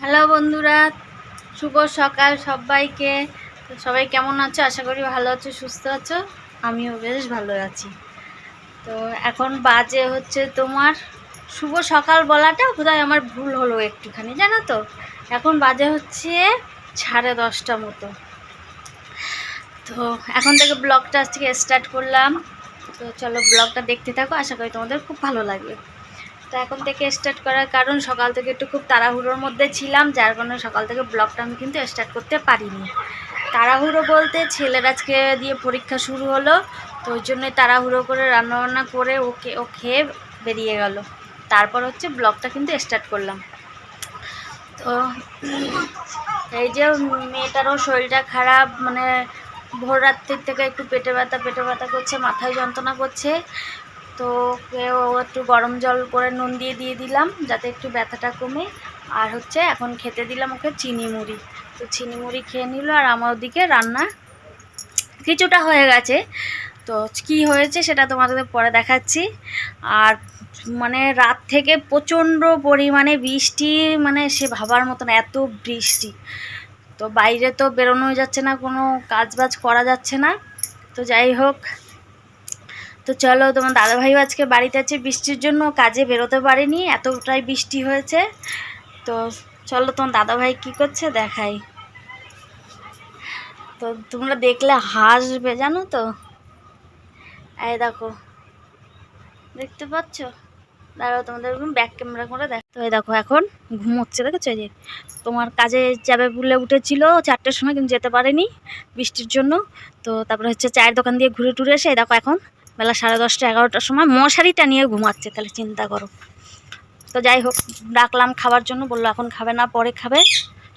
Hello বন্ধুরা, শুভ সকাল সবাইকে। সবাই কেমন আছো? আশা করি ভালো আছো, সুস্থ আছো? আমিও বেশ ভালো আছি। তো এখন বাজে হচ্ছে তোমার শুভ সকাল বলাটা বোধহয় আমার ভুল হলো একটুখানি, জানো তো? এখন বাজে হচ্ছে সাড়ে দশটা মতো। তো এখন থেকে ব্লগটা আজকে স্টার্ট করলাম। তো চলো ব্লগটা দেখতে থাকো, আশা করি তোমাদের খুব ভালো লাগবে। তো এখন থেকে স্টার্ট করার কারণ সকাল থেকে একটু খুব তাড়াহুড়োর মধ্যে ছিলাম, যার কারণে সকাল থেকে ব্লগটা আমি কিন্তু স্টার্ট করতে পারিনি। তাড়াহুড়ো বলতে ছেলের আজকে দিয়ে পরীক্ষা শুরু হলো, তো ওই জন্যই তাড়াহুড়ো করে রান্নাবান্না করে ওকে, ও খেয়ে বেরিয়ে গেল। তারপর হচ্ছে ব্লগটা কিন্তু স্টার্ট করলাম। তো এই যে মেয়েটারও শরীরটা খারাপ মানে ভোর রাত্রির থেকে একটু পেটে ব্যথা পেটে ব্যথা করছে, মাথায় যন্ত্রণা করছে তো ও একটু গরম জল করে নুন দিয়ে দিয়ে দিলাম যাতে একটু ব্যথাটা কমে। আর হচ্ছে এখন খেতে দিলাম ওকে চিনি মুড়ি। তো চিনি মুড়ি খেয়ে নিল আর আমার ওদিকে রান্না কিছুটা হয়ে গেছে। তো কি হয়েছে সেটা তোমাদের পরে দেখাচ্ছি। আর মানে রাত থেকে প্রচণ্ড পরিমাণে বৃষ্টি মানে সে ভাবার মতন এত বৃষ্টি। তো বাইরে তো বেরোনো যাচ্ছে না, কোনো কাজ বাজ করা যাচ্ছে না। তো যাই হোক তো চলো, তোমার দাদাভাইও আজকে বাড়িতে আছে, বৃষ্টির জন্য কাজে বেরোতে পারেনি, এতটাই বৃষ্টি হয়েছে। তো চলো, তোমার দাদাভাই কি করছে দেখাই। তো তোমরা দেখলে হাসবে, জানো তো? এই দেখো, দেখতে পাচ্ছ? দাঁড়াও, তোমাদের ব্যাক ক্যামেরা করে দেখতে হয় দেখো, এখন ঘুমোচ্ছে, দেখেছ? যে তোমার কাজে যাবে বলে উঠেছিল চারটের সময়, কিন্তু যেতে পারেনি বৃষ্টির জন্য। তো তারপরে হচ্ছে চায়ের দোকান দিয়ে ঘুরে টুরে এসে দেখো এখন বেলা সাড়ে দশটা, এগারোটার সময় মশারিটা নিয়ে ঘুমাচ্ছে, তাহলে চিন্তা করো। তো যাই হোক, ডাকলাম খাবার জন্য, বলল এখন খাবে না, পরে খাবে।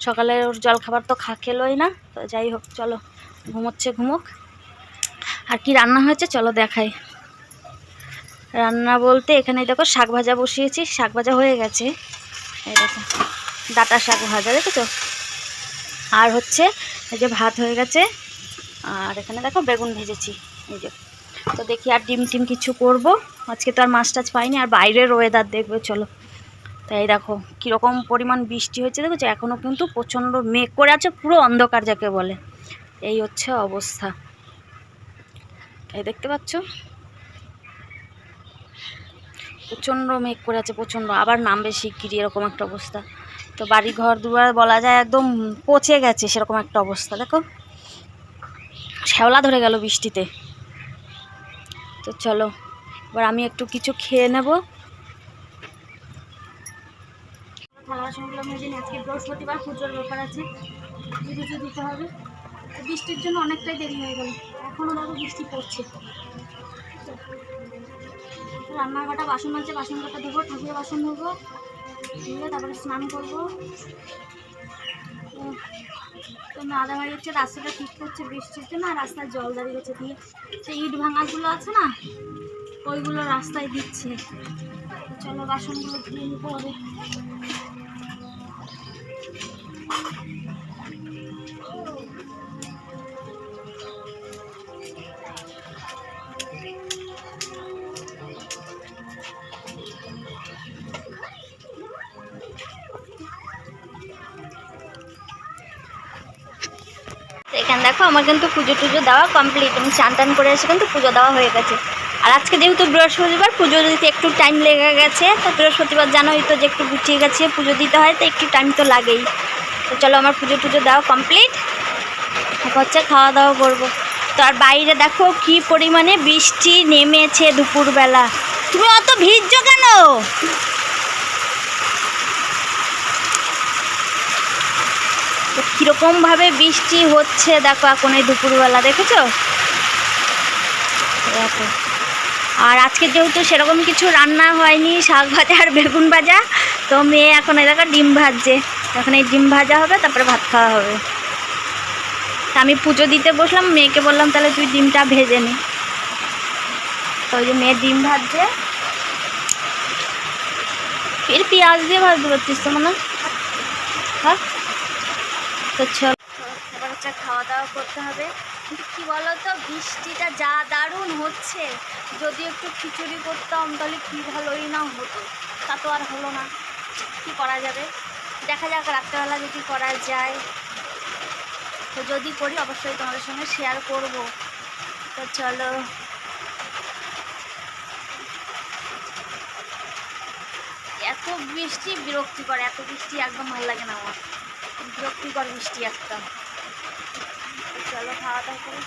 সকালে ওর জল খাবার তো খা খেলোই না, তো যাই হোক, চলো, ঘুমোচ্ছে, ঘুমোক। আর কি রান্না হয়েছে, চলো দেখাই। রান্না বলতে এখানে দেখো শাক ভাজা বসিয়েছি, শাক ভাজা হয়ে গেছে। এই দেখো, ডাটা শাক ভাজা, দেখেছ? আর হচ্ছে এই যে ভাত হয়ে গেছে, আর এখানে দেখো বেগুন ভেজেছি, এই যে। তো দেখি আর ডিম টিম কিছু করব। আজকে তো আর মাছ টাছ পাইনি, আর বাইরের ওয়েদার দেখবে, চলো। তাই দেখো, কীরকম পরিমাণ বৃষ্টি হয়েছে, দেখেছ? এখনও কিন্তু প্রচণ্ড মেঘ করে আছে, পুরো অন্ধকার যাকে বলে। এই হচ্ছে অবস্থা। এই দেখতে পাচ্ছ? প্রচণ্ড মেঘ করে আছে, প্রচণ্ড। আবার নামবে শিগগিরি এরকম একটা অবস্থা। তো বাড়ি ঘর দুয়ার বলা যায় একদম পচে গেছে, সেরকম একটা অবস্থা, দেখো। শ্যাওলা ধরে গেল বৃষ্টিতে। তো চলো, এবার আমি একটু কিছু খেয়ে নেব। আজকে বৃহস্পতিবার ব্যাপার আছে। দিতে হবে। বৃষ্টির জন্য অনেকটাই দেরি হয়ে গেল। এখনও দেখো বৃষ্টি পড়ছে। রান্নার বাসন আছে বাসন কটা ধোবো, ঠাকুরের বাসন ধোবো, ধুয়ে তারপরে স্নান করব। তো- মাদা বাড়ি হচ্ছে রাস্তাটা ঠিক করছে বৃষ্টির জন্য আর রাস্তায় জল দাঁড়িয়ে গেছে দিয়ে। সেই ইট ভাঙাগুলো আছে না, ওইগুলো রাস্তায় দিচ্ছে। চলো বাসনগুলো ধুয়ে নিতে হবে। এখানে দেখো, আমার কিন্তু পুজো টুজো দেওয়া কমপ্লিট আমি চান টান করে এসে কিন্তু পুজো দেওয়া হয়ে গেছে। আর আজকে যেহেতু বৃহস্পতিবার, পুজো দিতে একটু টাইম লেগে গেছে। তো বৃহস্পতিবার জানোই তো যে একটু গুছিয়ে গেছে পুজো দিতে হয়, তো একটু টাইম তো লাগেই। তো চলো, আমার পুজো টুজো দেওয়া কমপ্লিট হচ্ছে খাওয়া দাওয়া করব। তো আর বাইরে দেখো কি পরিমাণে বৃষ্টি নেমেছে দুপুরবেলা। তুমি অত ভিজছো কেন? কীরকমভাবে বৃষ্টি হচ্ছে, দেখো এখন এই দুপুরবেলা, দেখেছ? দেখো। আর আজকে যেহেতু সেরকম কিছু রান্না হয়নি, শাক ভাজা আর বেগুন ভাজা, তো মেয়ে এখন এই দেখো ডিম ভাজছে। এখন এই ডিম ভাজা হবে, তারপরে ভাত খাওয়া হবে। তা আমি পুজো দিতে বসলাম, মেয়েকে বললাম, তাহলে তুই ডিমটা ভেজে নি। তো ওই যে মেয়ে ডিম ভাজছে। ফির পেঁয়াজ দিয়ে ভাজতে পারছিস তো, মনে? হয়? তো চল এবার হচ্ছে খাওয়া দাওয়া করতে হবে। কিন্তু কী বলো তো বৃষ্টিটা যা দারুণ হচ্ছে। যদি একটু খিচুড়ি করতাম, তাহলে কী ভালোই না হতো। তা তো আর হলো না। কী করা যাবে? দেখা যাক, রাত্রেবেলা যদি করা যায়। তো যদি করি, অবশ্যই তোমাদের সঙ্গে শেয়ার করব। তো চলো। এত বৃষ্টি, বিরক্তিকর। এত বৃষ্টি একদম ভালো লাগে না আমার। বিরক্তিকর মিষ্টি একটা। চলো খাওয়া দাওয়া করে।